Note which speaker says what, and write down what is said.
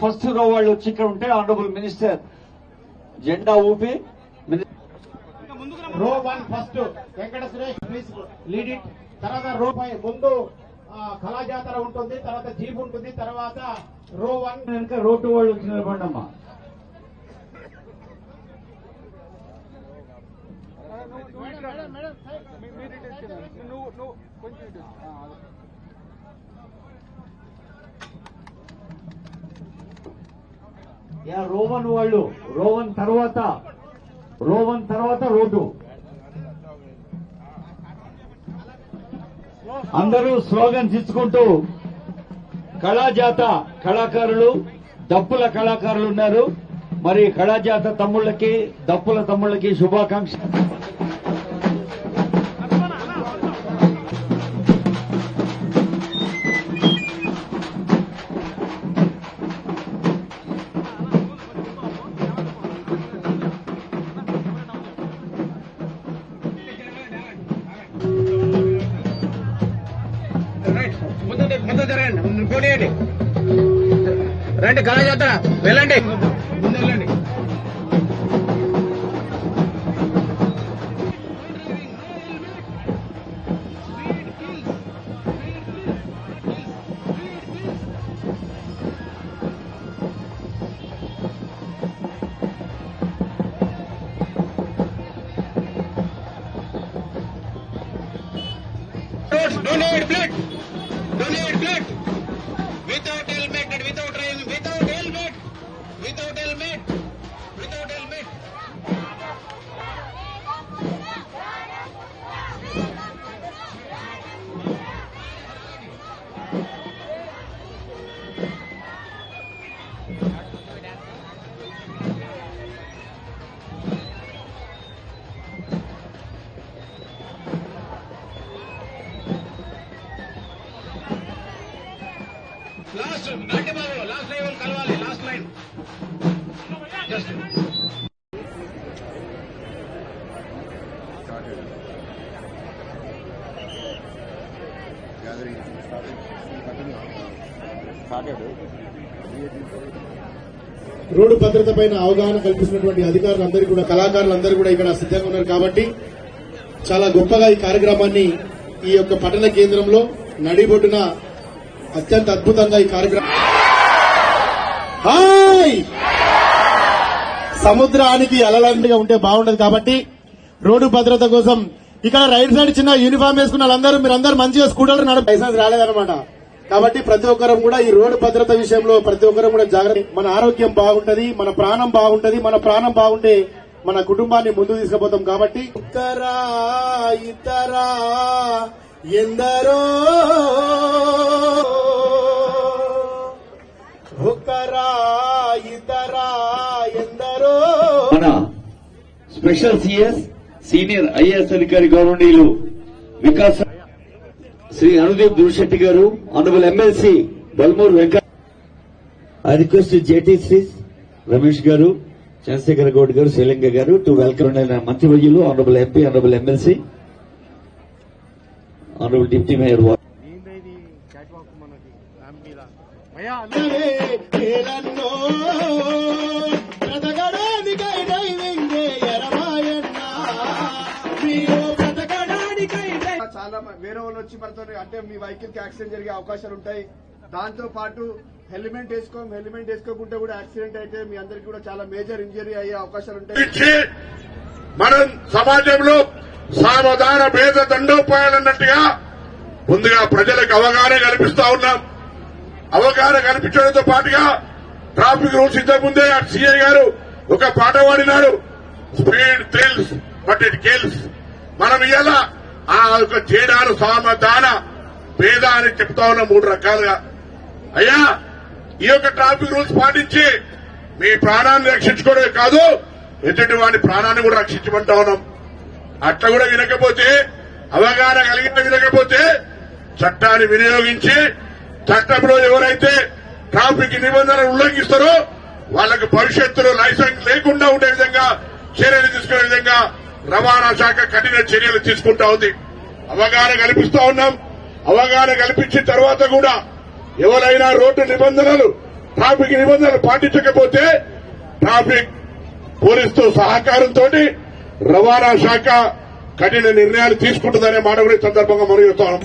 Speaker 1: First row వాళ్ళు వచ్చి ఇక్కడ ఉంటే ఆనరబుల్ మినిస్టర్ జెండా ఊపి
Speaker 2: row one first Venkata Suresh please lead it తర్వాత రో ఫైవ్ ముందు ఆ, కళాజాతర ఉంటుంది తర్వాత జీప్ ఉంటుంది తర్వాత రో వన్
Speaker 1: వెనక రో టూ వాళ్ళు వచ్చి నిలబడి అమ్మా యా రోవన్ వాళ్ళు రోవన్ తర్వాత రోవన్ తర్వాత రోడ్డు. అందరూ స్లోగన్స్ ఇచ్చుకుంటూ కళాజాత కళాకారులు దప్పుల కళాకారులు ఉన్నారు. మరి కళాజాత తమ్ముళ్ళకి దప్పుల తమ్ముళ్ళకి శుభాకాంక్ష
Speaker 3: జరగండి రండి కళ చేద్దాం వెళ్ళండి ముందు వెళ్ళండి Donate blood. Donate blood. Without helmet, and without driving, without helmet, without helmet, without helmet. Last, last line కలవాలి లాస్ట్ లైన్ జస్ట్
Speaker 4: రోడ్డు భద్రత పైన అవగాహన కల్పిస్తున్నటువంటి అధికారులందరూ కూడా కళాకారులందరూ కూడా ఇక్కడ సిద్ధంగా ఉన్నారు కాబట్టి చాలా గొప్పగా ఈ కార్యక్రమాన్ని ఈ యొక్క పట్టణ కేంద్రంలో నడిబొడ్డున అత్యంత అద్భుతంగా ఈ కార్యక్రమం హాయ్! సముద్రానికి అలలాంటిగా ఉంటే బాగుండదు కాబట్టి రోడ్డు భద్రత కోసం ఇక్కడ రైట్ సైడ్ చిన్న యూనిఫామ్ వేసుకున్న వాళ్ళందరూ మీరందరూ మంచిగా స్కూటర్లు నడ లైసెన్స్ రాలేదన్నమాట. కాబట్టి ప్రతి ఒక్కరం కూడా ఈ రోడ్డు భద్రత విషయంలో ప్రతి ఒక్కరం కూడా జాగ్రత్త మన ఆరోగ్యం బాగుంటది మన ప్రాణం బాగుంటది మన ప్రాణం బాగుంటే మన కుటుంబాన్ని ముందు తీసుకుపోతాం కాబట్టి ఇతరా ఇతరా ఎందరో
Speaker 1: స్పెషల్ సిఎస్ సీనియర్ ఐఏఎస్ అధికారి గౌరవనీయులు Vikas Sri Anudeep Durishetti garu honourable MLC Balmuri Venkata I request JT శ్రీస్ Ramesh గారు చంద్రశేఖర్ గౌడ్ గారు శ్రీలింగ గారు టు వెల్కమ్ మంత్రివర్యులు honourable MP honourable MLC honourable deputy mayor ward
Speaker 5: వేరే వాళ్ళు వచ్చి మనతో అంటే మీ వెహికల్కి యాక్సిడెంట్ జరిగే అవకాశాలు ఉంటాయి. దాంతో పాటు హెల్మెట్ వేసుకో హెల్మెట్ వేసుకోకుంటే కూడా యాక్సిడెంట్ అయితే మీ అందరికి కూడా చాలా మేజర్ ఇంజరీ అయ్యే అవకాశాలు ఉంటాయి.
Speaker 6: మనం సమాజంలో సావధాన భేద దండోపాయాలన్నట్టుగా ముందుగా ప్రజలకు అవగాహన కల్పిస్తా ఉన్నాం. అవగాహన కల్పించడంతో పాటుగా ట్రాఫిక్ రూల్స్ ఇంతకుముందే సీఐ గారు ఒక పాట పాడినాడు speed thrills but it kills. మనం ఇలా ఆ యొక్క తేడాను సామధాన పేద అని చెప్తా ఉన్న మూడు రకాలుగా. అయ్యా ఈ యొక్క ట్రాఫిక్ రూల్స్ పాటించి మీ ప్రాణాన్ని రక్షించుకోవడమే కాదు ఎదుటి వాడి ప్రాణాన్ని కూడా రక్షించమంటా ఉన్నాం. అట్లా కూడా వినకపోతే అవగాహన కలిగిన వినకపోతే చట్టాన్ని వినియోగించి చట్టంలో ఎవరైతే ట్రాఫిక్ నిబంధనలు ఉల్లంఘిస్తారో వాళ్ళకి భవిష్యత్తులో లైసెన్స్ లేకుండా ఉండే విధంగా చర్యలు తీసుకునే విధంగా రవాణా శాఖ కఠిన చర్యలు తీసుకుంటా ఉంది. అవగాహన కల్పిస్తా ఉన్నాం. అవగాహన కల్పించిన తర్వాత కూడా ఎవరైనా రోడ్డు నిబంధనలు ట్రాఫిక్ నిబంధనలు పాటించకపోతే ట్రాఫిక్ పోలీసుతో సహకారంతో రవాణా శాఖ కఠిన నిర్ణయాలు తీసుకుంటుందనే మాట కూడా ఈ సందర్భంగా మనం చెప్తాను